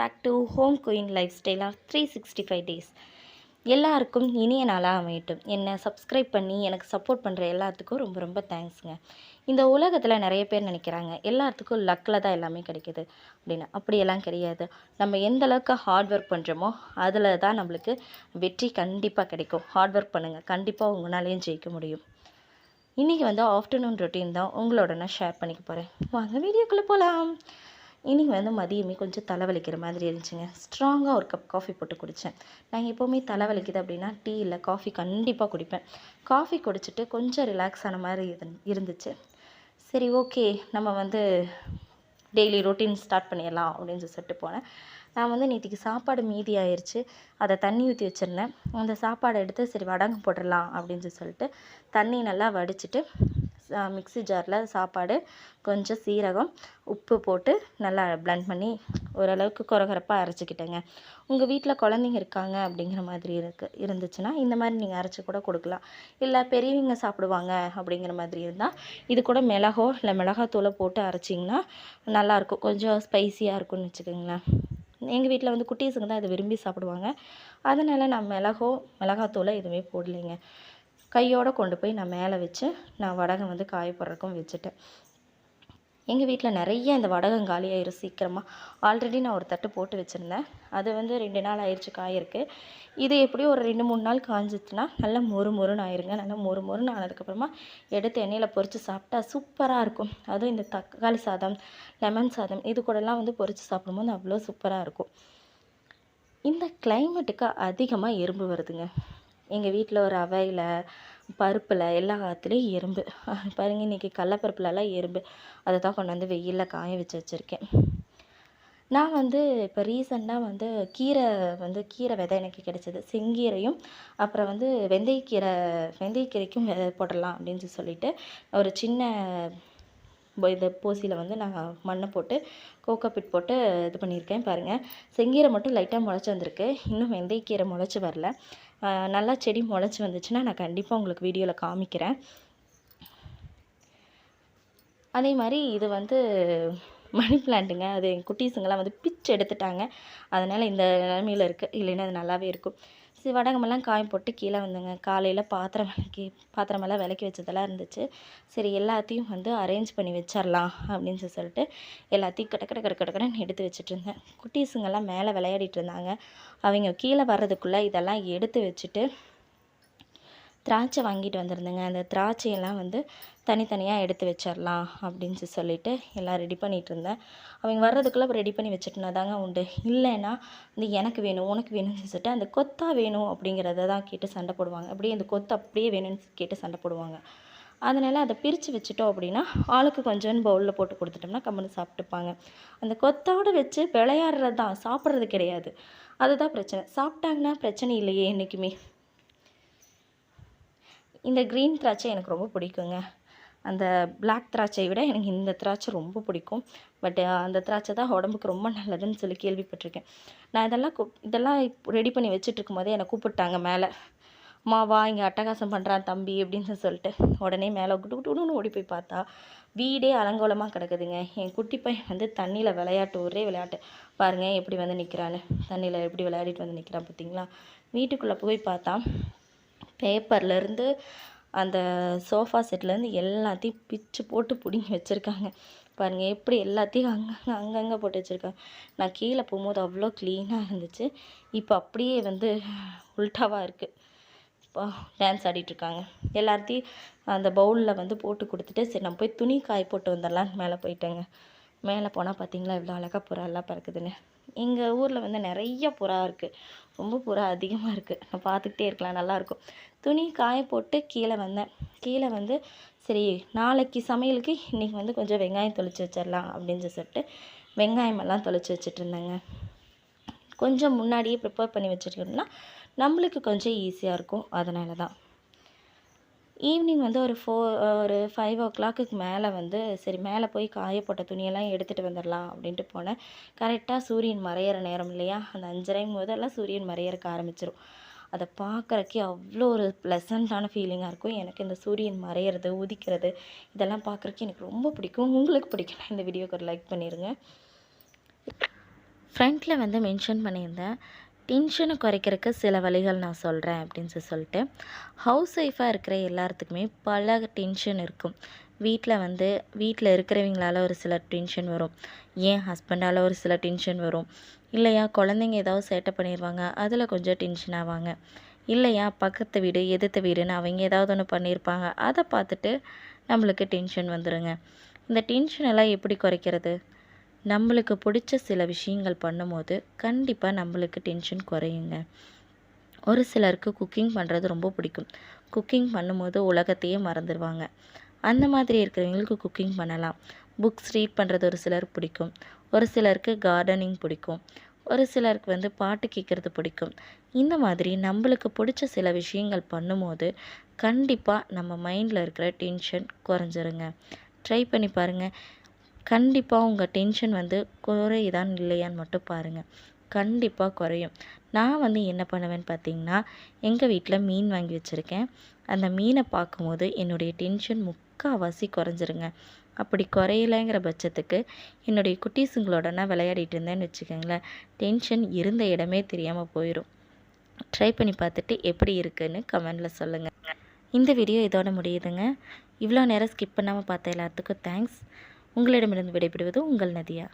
Back to home queen lifestyle of three sixty five days எல்லாருக்கும் இனிய நாளாக அமையட்டும். என்னை சப்ஸ்கிரைப் பண்ணி எனக்கு சப்போர்ட் பண்ணுற எல்லாத்துக்கும் ரொம்ப ரொம்ப தேங்க்ஸுங்க இந்த உலகத்தில் நிறைய பேர் நினைக்கிறாங்க எல்லாத்துக்கும் லக்கில் தான் எல்லாமே கிடைக்கிது அப்படின்னு. அப்படியெல்லாம் கிடையாது. நம்ம எந்த அளவுக்கு ஹார்ட் ஒர்க் பண்ணுறோமோ அதில் தான் நம்மளுக்கு வெற்றி கண்டிப்பாக கிடைக்கும். ஹார்ட் ஒர்க் பண்ணுங்கள் கண்டிப்பாக உங்களாலேயும் ஜெயிக்க முடியும். இன்றைக்கி வந்து ஆஃப்டர்நூன் ரொட்டீன் தான் உங்களோட நான் ஷேர் பண்ணிக்க போகிறேன் வாங்க வீடியோக்குள்ளே போகலாம் இன்றைக்கி வந்து மதியமே கொஞ்சம் தலைவலிக்கிற மாதிரி இருந்துச்சுங்க. ஸ்ட்ராங்காக ஒரு கப் காஃபி போட்டு குடித்தேன் நான் எப்போவுமே தலைவலிக்குது அப்படின்னா டீ இல்லை காஃபி கண்டிப்பாக குடிப்பேன். காஃபி குடிச்சிட்டு கொஞ்சம் ரிலாக்ஸ் ஆன மாதிரி இருந் இருந்துச்சு. சரி ஓகே நம்ம வந்து டெய்லி ரொட்டீன் ஸ்டார்ட் பண்ணிடலாம் அப்படின்னு சொல்லிட்டு போனேன். நான் வந்து நேற்றுக்கு சாப்பாடு மீதி ஆயிடுச்சு அதை தண்ணி ஊற்றி வச்சுருந்தேன். அந்த சாப்பாடை எடுத்து சரி வடங்கு போட்டுடலாம் அப்படின்னு சொல்லிட்டு தண்ணி நல்லா வடிச்சிட்டு மிக்ஸி ஜாரில் சாப்பாடு கொஞ்சம் சீரகம் உப்பு போட்டு நல்லா பிளண்ட் பண்ணி ஓரளவுக்கு குறகுறப்பாக அரைச்சிக்கிட்டேங்க. உங்கள் வீட்டில் குழந்தைங்க இருக்காங்க அப்படிங்கிற மாதிரி இருக்கு இருந்துச்சுன்னா இந்த மாதிரி நீங்கள் அரைச்சி கூட கொடுக்கலாம். இல்லை பெரியவங்க சாப்பிடுவாங்க அப்படிங்கிற மாதிரி இருந்தால் இது கூட மிளகோ இல்லை மிளகாத்தூளை போட்டு அரைச்சிங்கன்னா நல்லாயிருக்கும் கொஞ்சம் ஸ்பைசியாக இருக்கும்னு வச்சுக்கோங்களேன். எங்கள் வீட்டில் வந்து குட்டீஸுங்க தான் இதை விரும்பி சாப்பிடுவாங்க. அதனால் நான் மிளகோ மிளகாத்தூளை எதுவுமே போடலைங்க. கையோடு கொண்டு போய் நான் மேலே வச்சு நான் வடகம் வந்து காய போடுறதுக்கும் வச்சுட்டேன். எங்கள் வீட்டில் நிறைய இந்த வடகம் காலியாயிரும் சீக்கிரமாக ஆல்ரெடி நான் ஒரு தட்டு போட்டு வச்சுருந்தேன். அது வந்து ரெண்டு நாள் ஆயிடுச்சு காயிருக்கு இது எப்படியும் ஒரு ரெண்டு மூணு நாள் காஞ்சிச்சுன்னா நல்லா மொறு மொறுன்னு ஆயிருங்க. நல்லா மொறு மொறுன்னு ஆனதுக்கப்புறமா எடுத்து எண்ணெயில் பொறித்து சாப்பிட்டா சூப்பராக இருக்கும். அதுவும் இந்த தக்காளி சாதம் லெமன் சாதம் இது கூடலாம் வந்து பொறித்து சாப்பிடும்போது அவ்வளோ சூப்பராக இருக்கும். இந்த கிளைமேட்டுக்கு அதிகமாக எறும்பு வருதுங்க. எங்கள் வீட்டில் ஒரு அவையில் பருப்பில் எல்லாத்துலேயும் எறும்பு பாருங்கள் இன்றைக்கி கடலப்பருப்புலலாம் எறும்பு அதை தான் கொண்டு வந்து வெயிலில் காய வச்சு வச்சுருக்கேன். நான் வந்து இப்போ ரீசெண்டாக வந்து கீரை வந்து கீரை விதை எனக்கு கிடைச்சிது. செங்கீரையும் அப்புறம் வந்து வெந்தயக்கீரை வெந்தயக்கீரைக்கும் விதை போடலாம் அப்படின்னு சொல்லிட்டு ஒரு சின்ன இந்த பூசியில் வந்து நான் மண்ணை போட்டு கோகோபிட் போட்டு இது பண்ணியிருக்கேன் பாருங்கள் செங்கீரை மட்டும் லைட்டாக முளைச்சி வந்திருக்கு. இன்னும் வெந்தயக்கீரை முளைச்சி வரல. நல்லா செடி முளைச்சி வந்துச்சுன்னா நான் கண்டிப்பாக உங்களுக்கு வீடியோவில் காமிக்கிறேன். அதே மாதிரி இது வந்து மணி பிளான்ட்டுங்க. அது என் குட்டீஸுங்கெல்லாம் வந்து பிச்சு எடுத்துட்டாங்க. அதனால் இந்த நிலமையில் இருக்குது இல்லைன்னா அது நல்லாவே இருக்கும். சரி வடகமெல்லாம் காயம் போட்டு கீழே வந்தேங்க. காலையில் பாத்திரம் விளக்கி பாத்திரமெல்லாம் விளக்கி வச்சதெல்லாம் இருந்துச்சு. சரி எல்லாத்தையும் வந்து அரேஞ்ச் பண்ணி வச்சிடலாம் அப்படின்னு சொல்லிட்டு எல்லாத்தையும் கட கட கட கடன்னு எடுத்து வச்சுட்டு இருந்தேன். குட்டீஸுங்கெல்லாம் மேலே விளையாடிட்டு இருந்தாங்க. அவங்க கீழே வர்றதுக்குள்ளே இதெல்லாம் எடுத்து வச்சுட்டு திராட்சை வாங்கிட்டு வந்திருந்தேங்க. அந்த திராட்சையெல்லாம் வந்து தனித்தனியாக எடுத்து வச்சிடலாம் அப்படின்னு சொல்லிட்டு எல்லாம் ரெடி பண்ணிகிட்டு இருந்தேன். அவங்க வர்றதுக்குள்ளே ரெடி பண்ணி வச்சுட்டுனா தாங்க உண்டு. இல்லைன்னா இந்த எனக்கு வேணும் உனக்கு வேணும்னு சொல்லிட்டு அந்த கொத்தா வேணும் அப்படிங்கிறத தான் கேட்டு சண்டை போடுவாங்க. அப்படியே அந்த கொத்து அப்படியே வேணும்னு கேட்டு சண்டை போடுவாங்க. அதனால் அதை பிரித்து வச்சுட்டோம் அப்படின்னா ஆளுக்கு கொஞ்சோன்னு பவுலில் போட்டு கொடுத்துட்டோம்னா கம்முன்னு சாப்பிட்டுப்பாங்க. அந்த கொத்தோடு வச்சு விளையாடுறது தான் சாப்பிட்றது கிடையாது. அதுதான் பிரச்சனை. சாப்பிட்டாங்கன்னா பிரச்சனை இல்லையே என்றைக்குமே இந்த க்ரீன் திராட்சை எனக்கு ரொம்ப பிடிக்குங்க. அந்த பிளாக் திராட்சையை விட எனக்கு இந்த திராட்சை ரொம்ப பிடிக்கும். பட் அந்த திராட்சை தான் உடம்புக்கு ரொம்ப நல்லதுன்னு சொல்லி கேள்விப்பட்டிருக்கேன். நான் இதெல்லாம் கு இதெல்லாம் ரெடி பண்ணி வச்சுட்டு இருக்கும்போதே என்னை கூப்பிட்டாங்க மேலே. மாவா இங்கே அட்டகாசம் பண்ணுறான் தம்பி அப்படின்னு சொல்லிட்டு. உடனே மேலே குட்டு குட்டுன்னு ஓடி போய் பார்த்தா வீடே அலங்கோலமாக கிடக்குதுங்க. என் குட்டி பையன் வந்து தண்ணியில் விளையாட்டு ஒரே விளையாட்டு. பாருங்கள் எப்படி வந்து நிற்கிறான்னு தண்ணியில் எப்படி விளையாடிட்டு வந்து நிற்கிறான் பார்த்தீங்களா வீட்டுக்குள்ளே போய் பார்த்தா பேப்பர்லேருந்து அந்த சோஃபா செட்லேருந்து எல்லாத்தையும் பிச்சு போட்டு பிடுங்கி வச்சுருக்காங்க. பாருங்கள் எப்படி எல்லாத்தையும் அங்கங்கே அங்கங்கே போட்டு வச்சுருக்காங்க. நான் கீழே போகும்போது அவ்வளோ க்ளீனாக இருந்துச்சு. இப்போ அப்படியே வந்து உல்ட்டாவாக இருக்குது இப்போ டான்ஸ் ஆடிட்டுருக்காங்க எல்லாத்தையும் அந்த பவுலில் வந்து போட்டு கொடுத்துட்டு சரி நான் போய் துணி காய போட்டு வந்துடலான்னு மேலே போயிட்டேங்க. மேலே போனால் பார்த்தீங்களா இவ்வளோ அழகாக புறாலாம் பறக்குதுன்னு. எங்கள் ஊரில் வந்து நிறைய புறா இருக்குது ரொம்ப புறா அதிகமாக இருக்குது நான் பார்த்துக்கிட்டே இருக்கலாம் நல்லாயிருக்கும். துணி காய போட்டு கீழே வந்தேன். கீழே வந்து சரி நாளைக்கு சமையலுக்கு இன்றைக்கி வந்து கொஞ்சம் வெங்காயம் தொளிச்சு வச்சிடலாம் அப்படின்னு சொல்லிட்டு வெங்காயமெல்லாம் தொளிச்சு வச்சுட்டு இருந்தேங்க. கொஞ்சம் முன்னாடியே ப்ரிப்பேர் பண்ணி வச்சுருக்கோம்னா நம்மளுக்கு கொஞ்சம் ஈஸியாக இருக்கும். அதனால தான். ஈவினிங் வந்து ஒரு ஃபோர் ஒரு ஃபைவ் ஓ கிளாக்குக்கு மேலே வந்து சரி மேலே போய் காய போட்ட துணியெல்லாம் எடுத்துகிட்டு வந்துடலாம் அப்படின்ட்டு போனேன். கரெக்டாக சூரியன் மறையிற நேரம் இல்லையா? அந்த அஞ்சரைங்கும் போதெல்லாம் சூரியன் மறையறக்க ஆரம்பிச்சிடும் அதை பார்க்குறக்கே அவ்வளோ ஒரு ப்ளசண்ட்டான ஃபீலிங்காக இருக்கும். எனக்கு இந்த சூரியன் மறையிறது உதிக்கிறது இதெல்லாம் பார்க்குறக்கே எனக்கு ரொம்ப பிடிக்கும். உங்களுக்கு பிடிக்கல இந்த வீடியோக்கு ஒரு லைக் பண்ணிடுங்க ஃப்ரண்ட்டில் வந்து மென்ஷன் பண்ணியிருந்தேன். டென்ஷனை குறைக்கிறதுக்கு சில வழிகள் நான் சொல்கிறேன் அப்படின்னு சொல்லிட்டு ஹவுஸ் ஒய்ஃபாக இருக்கிற எல்லாத்துக்குமே பல டென்ஷன் இருக்கும். வீட்டில் வந்து வீட்டில் இருக்கிறவங்களால ஒரு சில டென்ஷன் வரும். ஏன் ஹஸ்பண்டால் ஒரு சில டென்ஷன் வரும்? இல்லையா குழந்தைங்க ஏதாவது சேட்டை பண்ணிடுவாங்க அதில் கொஞ்சம் டென்ஷன் ஆவாங்க. இல்லையா பக்கத்து வீடு எதிர்த்த வீடுன்னு அவங்க ஏதாவது ஒன்று பண்ணியிருப்பாங்க அதை பார்த்துட்டு நம்மளுக்கு டென்ஷன் வந்துடுங்க இந்த டென்ஷன் எல்லாம் எப்படி குறைக்கிறது? நம்மளுக்கு பிடிச்ச சில விஷயங்கள் பண்ணும்போது கண்டிப்பாக நம்மளுக்கு டென்ஷன் குறையுங்க. ஒரு சிலருக்கு குக்கிங் பண்ணுறது ரொம்ப பிடிக்கும். குக்கிங் பண்ணும்போது உலகத்தையே மறந்துடுவாங்க அந்த மாதிரி இருக்கிறவங்களுக்கு குக்கிங் பண்ணலாம். புக்ஸ் ரீட் பண்ணுறது ஒரு சிலருக்கு பிடிக்கும். ஒரு சிலருக்கு கார்டனிங் பிடிக்கும். ஒரு சிலருக்கு வந்து பாட்டு கேட்குறது பிடிக்கும். இந்த மாதிரி நம்மளுக்கு பிடிச்ச சில விஷயங்கள் பண்ணும்போது கண்டிப்பாக நம்ம மைண்டில் இருக்கிற டென்ஷன் குறைஞ்சிருங்க. ட்ரை பண்ணி பாருங்கள் கண்டிப்பாக உங்கள் டென்ஷன் வந்து குறையுதான் இல்லையான்னு மட்டும் பாருங்கள் கண்டிப்பாக குறையும். நான் வந்து என்ன பண்ணுவேன்னு பார்த்தீங்கன்னா எங்கள் வீட்டில் மீன் வாங்கி வச்சுருக்கேன். அந்த மீனை பார்க்கும்போது என்னுடைய டென்ஷன் முக்கால்வாசி குறைஞ்சிருங்க. அப்படி குறையலைங்கிற பட்சத்துக்கு என்னுடைய குட்டீஸுங்களோட நான் விளையாடிட்டு இருந்தேன்னு வச்சுக்கோங்களேன். டென்ஷன் இருந்த இடமே தெரியாமல் போயிடும் ட்ரை பண்ணி பார்த்துட்டு எப்படி இருக்குன்னு கமெண்டில் சொல்லுங்கள் இந்த வீடியோ இதோட முடியுதுங்க. இவ்வளோ நேரம் ஸ்கிப் பண்ணாமல் பார்த்த எல்லாத்துக்கும் தேங்க்ஸ் உங்களிடமிருந்து விடைபெறுவது உங்கள் நதியா?